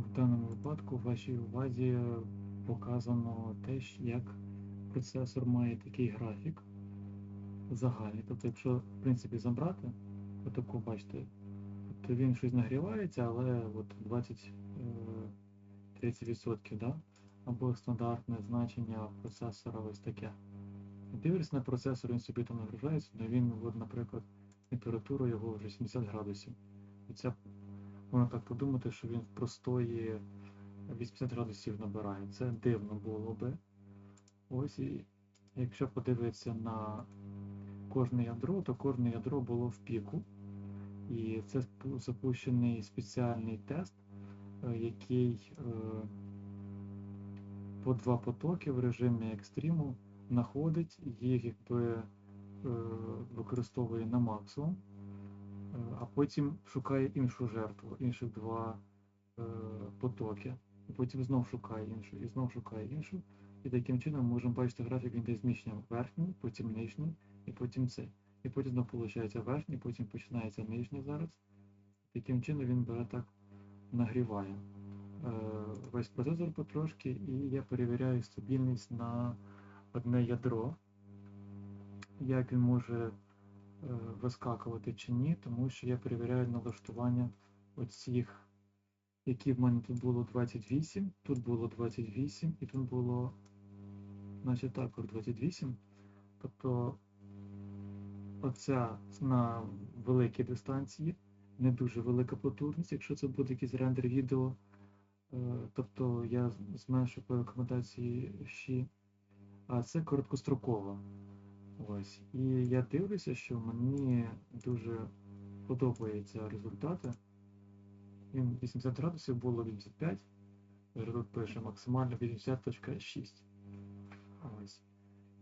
В даному випадку в вашій увазі показано те, як процесор має такий графік загальний. Тобто, якщо в принципі забрати, отаку бачите, то він щось нагрівається, але от 20-30%, да? або стандартне значення процесора ось таке. Дивишся на процесор, він собі там нагружається, але він, от, наприклад, температура його вже 70 градусів. І це можна так подумати, що він в простої 80 градусів набирає. Це дивно було би. Ось і якщо подивитися на кожне ядро, то кожне ядро було в піку. І це запущений спеціальний тест, е, який е, по два потоки в режимі екстриму знаходить, їх якби е, використовує на максимум, а потім шукає іншу жертву, інших два е, потоки. І потім знов шукає іншу, і знов шукає іншу. І таким чином можемо бачити графік, він зміщення верхній, потім нижній, і потім цей. І потім знову виходить верхній, потім починається нижній зараз. Таким чином він бере так нагріває е, весь процесор потрошки, і я перевіряю стабільність на одне ядро, як він може е, вискакувати чи ні, тому що я перевіряю налаштування оцих, які в мене тут було 28, тут було 28 і тут було, значить також 28. Тобто оця на великій дистанції, не дуже велика потужність, якщо це буде якийсь рендер відео. Е, Тобто я зменшу по рекомендації ще, а це короткострокова. Ось. І я дивлюся, що мені дуже подобаються результати. Він 80 градусів було 85. Вже тут пише максимально 80.6. Ось.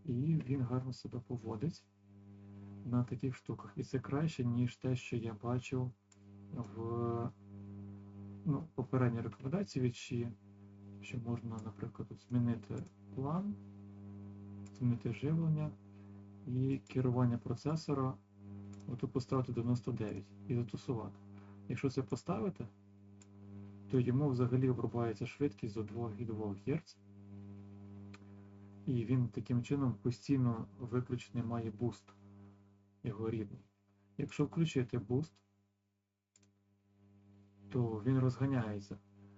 І він гарно себе поводить на таких штуках. І це краще, ніж те, що я бачив в ну, попередній рекомендації від ШІ, що можна, наприклад, змінити план, змінити живлення і керування процесора. Отут поставити 99 і затусувати. Якщо це поставити, то йому взагалі обрубається швидкість до 2,2 Гц. І він таким чином постійно виключений має буст його рідний. Якщо включити буст, то він розганяється.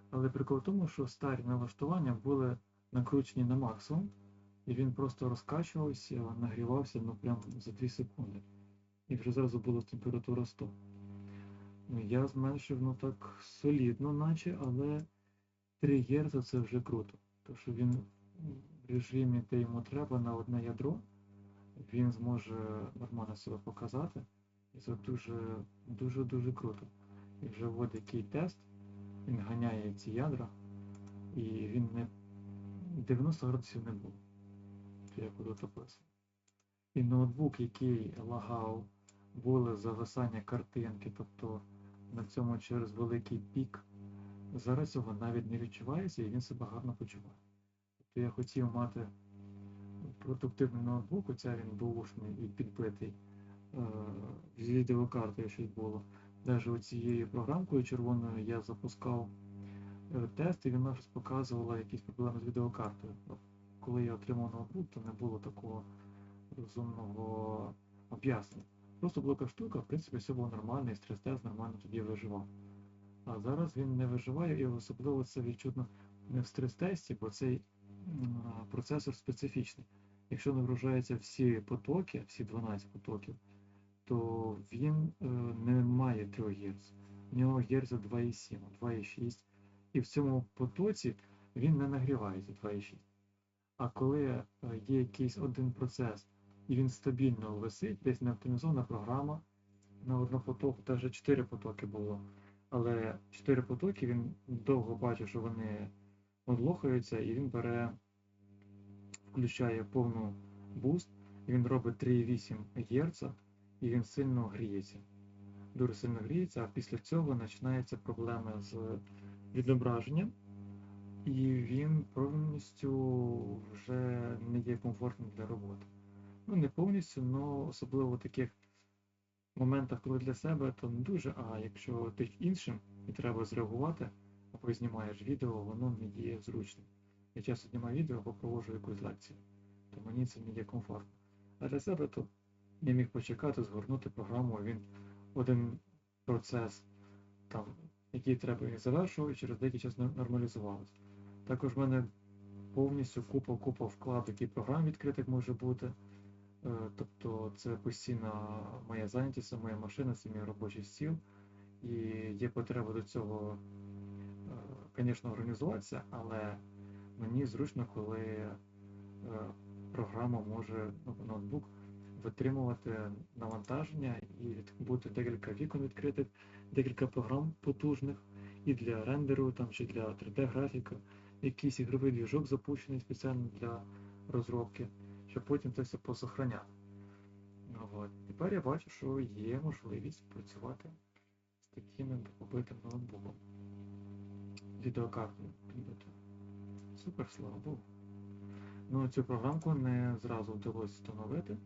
Але прикол в тому, що старі налаштування були накручені на максимум, і він просто розкачувався, нагрівався ну прям за 2 секунди. І вже зразу була температура 100. Ну, я зменшив ну так солідно, наче, але 3 Гц це вже круто. Тому що він в режимі, де йому треба на одне ядро, він зможе нормально себе показати. І це дуже дуже дуже круто. І вже вводить який тест, він ганяє ці ядра, і він не 90 градусів не був. Тут описано. І ноутбук, який лагав, були зависання картинки, тобто на цьому через великий пік, зараз його навіть не відчувається і він себе гарно почуває. Тобто я хотів мати продуктивний ноутбук, оця він бушний і підбитий е, з відеокартою щось було. Навіть оцією програмкою червоною я запускав е, тест, і вона щось показувала якісь проблеми з відеокартою. Коли я отримав ноутбук, то не було такого розумного об'яснення. Просто була штука, в принципі, все було нормально, і стрес-тест нормально тоді виживав. А зараз він не виживає, і особливо це відчутно не в стрес-тесті, бо цей процесор специфічний. Якщо нагружаються всі потоки, всі 12 потоків, то він е, не має 3 Гц. У нього Гц 2,7, 2,6. І в цьому потоці він не нагрівається 2,6. А коли е, є якийсь один процес, і він стабільно висить, десь не оптимізована програма, на однопоток, навіть 4 потоки було. Але 4 потоки він довго бачив, що вони одлохаються, і він бере, включає повну буст, і він робить 3,8 Гц, і він сильно гріється. Дуже сильно гріється, а після цього починаються проблеми з відображенням, і він повністю вже не є комфортним для роботи. Ну, не повністю, але особливо в таких моментах, коли для себе, то не дуже, а якщо тих іншим і треба зреагувати, або знімаєш відео, воно не є зручним. Я часто знімаю відео або проводжу якусь лекцію, то мені це не є комфортно. А для себе то я міг почекати, згорнути програму, він один процес, там, який треба і завершував, і через деякий час нор- нормалізувалося. Також в мене повністю купа купа вкладок, які програм відкритих може бути. Е, Тобто це постійна моя зайнятість, моя машина, це мій робочий стіл. І є потреба до цього, звісно, організуватися, але мені зручно, коли е, програма може, ну, ноутбук, витримувати навантаження і бути декілька вікон відкритих, декілька програм потужних і для рендеру там, чи для 3D-графіка, якийсь ігровий двіжок запущений спеціально для розробки, щоб потім це все посохраняти. От. Тепер я бачу, що є можливість працювати з таким побитим ноутбуком. Відеокартою підбити. Супер, слава Богу. Ну, цю програмку не зразу вдалося встановити.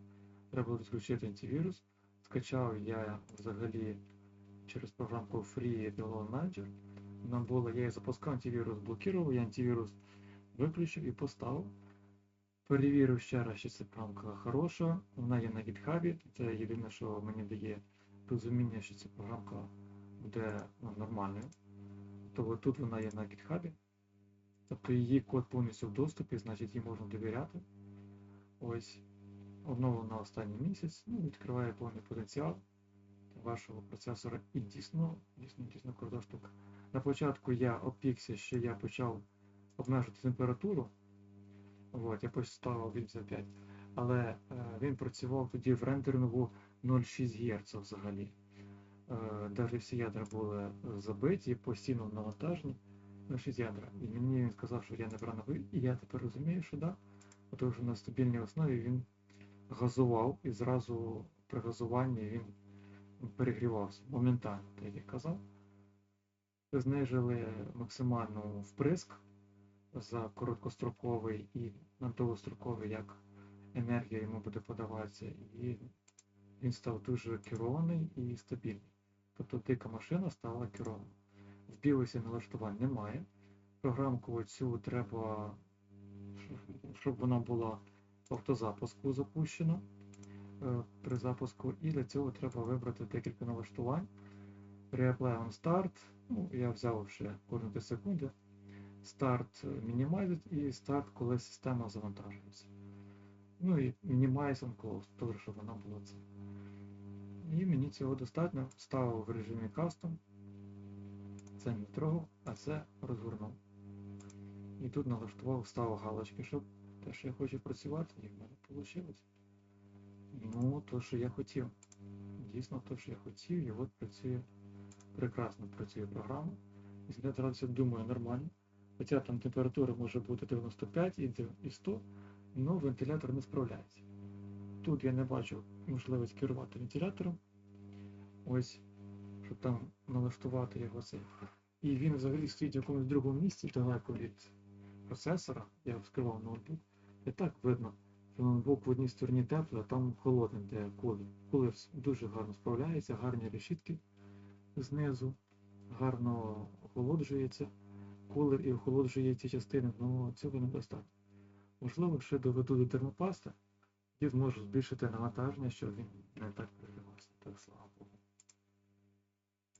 Треба було відключити антивірус. Скачав я взагалі через програмку Free Download Manager. Вона була, я її запускав, антивірус блокував, я антивірус виключив і поставив. Перевірив ще раз, чи ця програмка хороша. Вона є на GitHub. Це єдине, що мені дає розуміння, що ця програмка буде ну, нормальною. Тобто тут вона є на GitHub. Тобто її код повністю в доступі, значить їй можна довіряти. Ось обновлено останній місяць, ну, відкриває повний потенціал вашого процесора і дійсно, дійсно, дійсно крута штука. На початку я опікся, що я почав обмежити температуру. От, я поставив 85, але е, він працював тоді в рендерингу 0,6 Гц взагалі. Е, всі ядра були е, забиті, постійно навантажені. 0,6 ядра. І мені він сказав, що я неправильно ви. І я тепер розумію, що да. Тому що на стабільній основі він газував і зразу при газуванні він перегрівався моментально, так як я казав. Знижили максимально вприск за короткостроковий і на довгостроковий, як енергія йому буде подаватися, і він став дуже керований і стабільний. Тобто дика машина стала керована. В білосі налаштувань немає. Програмку оцю треба, щоб вона була в автозапуску запущена при запуску, і для цього треба вибрати декілька налаштувань. Reapply on Start, ну, я взяв ще кожні 3 секунди. Start Minimized і Start, коли система завантажується. Ну і Minimize on Close, теж, щоб вона була це. І мені цього достатньо. Ставив в режимі Custom. Це не трогав, а це розгорнув. І тут налаштував, ставив галочки, щоб те, що я хочу працювати, і в мене вийшло. Ну, то, що я хотів. Дійсно, то, що я хотів, і от працює прекрасно працює програма. Вентиляція, думаю, нормально. Хоча там температура може бути 95 і 100, але вентилятор не справляється. Тут я не бачу можливість керувати вентилятором. Ось, щоб там налаштувати його це. І він взагалі стоїть в якомусь другому місці, далеко від процесора. Я вскривав ноутбук. І так видно, ноутбук в одній стороні теплий, а там холодний, де кулер. Кулер дуже гарно справляється, гарні решітки знизу, гарно охолоджується. Кулер і охолоджує ці частини, але цього недостатньо. Можливо, ще доведу до термопаста, і зможу збільшити навантаження, щоб він не так перегрівався. Так слава.